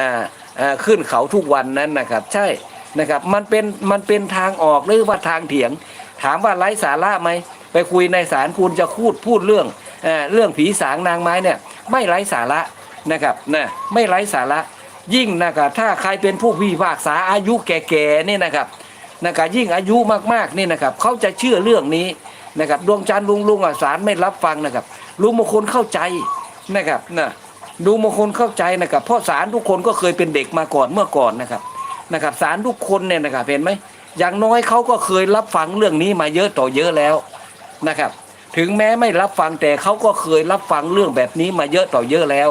่าขึ้นเขาทุกวันนั้นนะครับ ใช่นะครับมันเป็นมันเป็นทางออกหรือว่าทางเถียง ถามว่าไร้สาระไหมไปคุยในศาลคุณจะพูดพูดเรื่องเเรื่องผีสางนางไม้เนี่ยไม่ไร้สาระนะครับนะไม่ไร้สาระยิ่งนะครับถ้าใครเป็นผู้พิพากษาอายุแก่ๆนี่นะครับนะครับยิ่งอายุมากๆนี่นะครับเขาจะเชื่อเรื่องนี้นะครับดวงจันทร์ลุงลุงอะศาลไม่รับฟังนะครับลุงมงคลเข้าใจนะครับนะ ลุงมงคลเข้าใจนะครับ เพราะศาลทุกคนก็เคยเป็นเด็กมาก่อนเมื่อก่อนนะครับนะครับศาลทุกคนเนี่ยนะครับเห็นไหมอย่างน้อยเขาก็เคยรับฟังเรื่องนี้มาเยอะต่อเยอะแล้วนะครับ ถึงแม้ไม่รับฟังแต่เขาก็เคยรับฟังเรื่องแบบนี้มาเยอะต่อเยอะแล้ว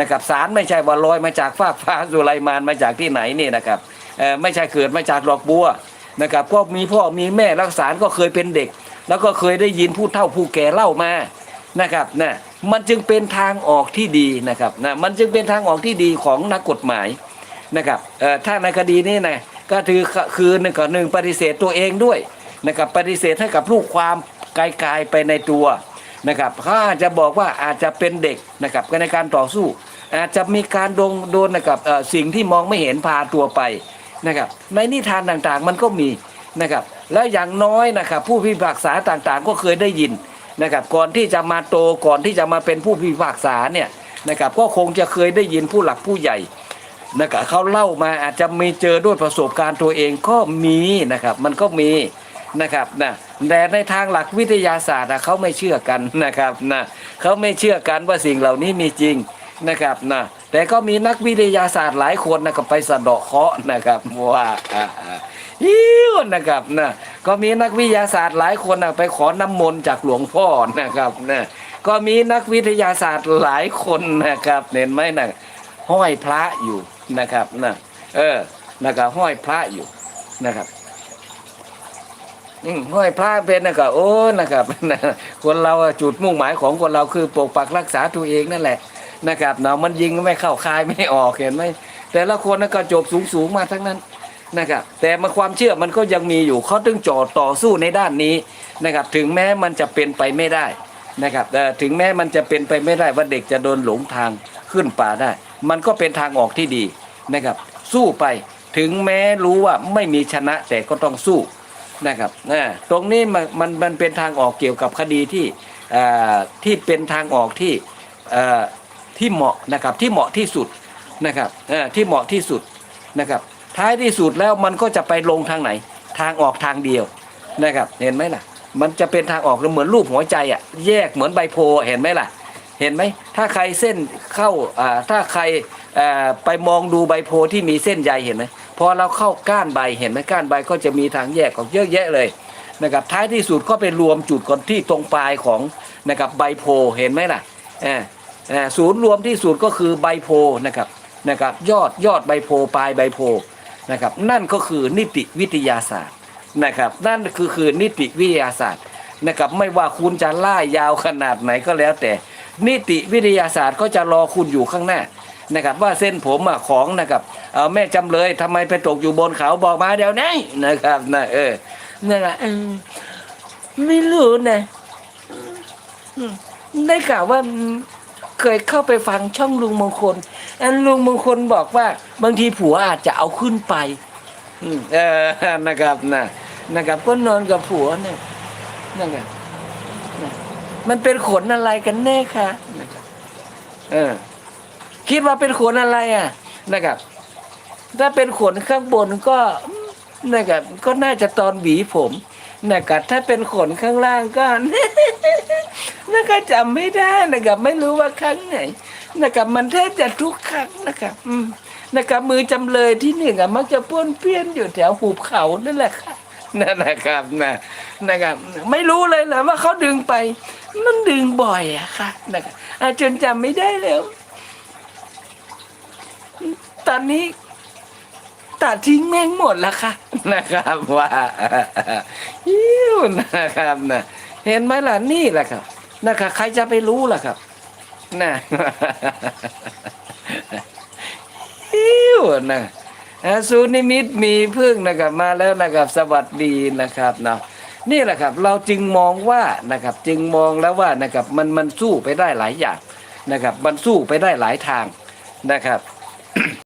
นะครับสารไม่ใช่ว่าลอยมาจากฟากฟ้าสุไลมานมาจากที่ไหนนี่นะครับเออไม่ใช่เกิดมาจากดอกบัวนะครับก็มีพ่อมีแม่รักษารก็เคยเป็นเด็ก แล้วก็เคยได้ยินผู้เฒ่าผู้แก่เล่ามานะครับนะ มันจึงเป็นทางออกที่ดีนะครับนะมันจึงเป็นทางออกที่ดีของนักกฎหมายนะครับเอ่อถ้าในคดีนี้นะก็คือคือหนึ่งกับหนึ่งปฏิเสธตัวเองด้วยนะครับปฏิเสธให้กับลูกความไกลๆไปในตัวนะครับเขาอาจจะบอกว่าอาจจะเป็นเด็กนะครับในการต่อสู้ อาจจะมีการโดนโดนนะครับสิ่งที่มองไม่เห็นพาตัวไปนะครับในนิทานต่างๆมันก็มีนะครับแล้วอย่างน้อยนะครับผู้พิพากษาต่างๆก็เคยได้ยิน นะครับก่อนที่จะมาโตก่อนที่จะมาเป็นผู้พิพากษาเนี่ยนะครับก็คงจะเคยได้ยินผู้หลักผู้ใหญ่นะครับเขาเล่ามาอาจจะมีเจอด้วยประสบการณ์ตัวเองก็มีนะครับมันก็มีนะครับนะแต่ในทางหลักวิทยาศาสตร์อะเขาไม่เชื่อกันนะครับนะเขาไม่เชื่อกันว่าสิ่งเหล่านี้มีจริงนะครับนะแต่ก็มีนักวิทยาศาสตร์หลายคนนะครับไปสะเดาะเคาะนะครับว่าิ้วนะครับนะก็มีนักวิทยาศาสตร์หลายคนนะไปขอน้ำมนต์จากหลวงพ่อนะครับนะก็มีนักวิทยาศาสตร์หลายคนนะครับเห็นไหมนะห้อยพระอยู่นะครับนะเออนะครับห้อยพระอยู่นะครับห้อยพระเป็นนะครับโอ้นะครับคนเราจุดมุ่งหมายของคนเราคือปกปักรักษาตัวเองนั่นแหละนะครับเนาะมันยิงไม่เข้าคายไม่ออกเห็นไหมแต่ละคนนะก็จบสูงๆมาทั้งนั้น นะครับแต่มาความเชื่อมันก็ยังมีอยู่เขาถึงจอดต่อสู้ในด้านนี้นะครับถึงแม้มันจะเป็นไปไม่ได้นะครับแต่ถึงแม้มันจะเป็นไปไม่ได้ว่าเด็กจะโดนหลงทางขึ้นป่าได้ มันก็เป็นทางออกที่ดีนะครับสู้ไปถึงแม้รู้ว่าไม่มีชนะแต่ก็ต้องสู้นะครับนะตรงนี้มันมันเป็นทางออกเกี่ยวกับคดีที่ที่เป็นทางออกที่ที่เหมาะนะครับที่เหมาะที่สุดนะครับที่เหมาะที่สุดนะครับ ท้ายที่สุดแล้วมันก็จะไปลงทางไหน ทางออกทางเดียวนะครับ เห็นไหมล่ะ มันจะเป็นทางออกเหมือนรูปหัวใจอะ แยกเหมือนใบโพเห็นไหมล่ะ เห็นไหมถ้าใครเส้นเข้าอ่าถ้าใครอ่าไปมองดูใบโพที่มีเส้นใยเห็นไหมพอเราเข้าก้านใบเห็นไหมก้านใบก็จะมีทางแยกของเยอะแยะเลยนะครับท้ายที่สุดก็ไปรวมจุดก่อนที่ตรงปลายของนะครับใบโพเห็นไหมล่ะอ่าอ่าศูนย์รวมที่สุดก็คือใบโพนะครับนะครับยอดยอดใบโพปลายใบโพ นะครับนั่นก็คือนิติวิทยาศาสตร์นะครับนั่นคือคือนิติวิทยาศาสตร์นะครับไม่ว่าคุณจะล่ายยาวขนาดไหนก็แล้วแต่ นิติวิทยาศาสตร์ก็จะรอคุณอยู่ข้างหน้านะครับว่าเส้นผมอะของนะครับเออแม่จำเลยทำไมไปตกอยู่บนเขาบอกมาเดี๋ยวนี้นะครับนะเออนั่นแหละไม่รู้นะได้กล่าวว่าเคยเข้าไปฟังช่องลุงมงคล อันลุงมงคลบอกว่า บางทีผัวอาจจะเอาขึ้นไปเออนะครับนะนะครับก็นอนกับผัวเนี่ยนะครับมันเป็นขนอะไรกันแน่คะนะครับเออคิดว่าเป็นขนอะไรอะ นะครับ ถ้าเป็นขนข้างบนก็นะครับก็น่าจะตอนหวีผมนะครับถ้าเป็นขนข้างล่างก็นะครับจำไม่ได้นะครับไม่รู้ว่าครั้งไหน นะครับมันแทบจะทุกครั้งนะครับอืมนะครับมือจำเลยที่หนึ่งอะมักจะป้วนเปี้ยนอยู่แถวหุบเขานั่นแหละค่ะนั่นนะครับนะนะครับ ไม่รู้เลยนะว่าเขาดึงไป มันดึงบ่อยอะค่ะนะครับจนจำไม่ได้แล้ว ตอนนี้ตัดทิ้งแม่งหมดแล้วค่ะ นะครับว่าฮิ้วนะครับนะเห็นไหมล่ะนี่แหละครับนะครับใครจะไปรู้ล่ะครับ น่ะฮิวนะอ่าศูนย์นิมิตมีพึ่งนะครับมาแล้วนะครับสวัสดีนะครับเนาะนี่แหละครับ เราจึงมองว่านะครับ จึงมองแล้วว่านะครับมันมันสู้ไปได้หลายอย่างนะครับ มันสู้ไปได้หลายทางนะครับ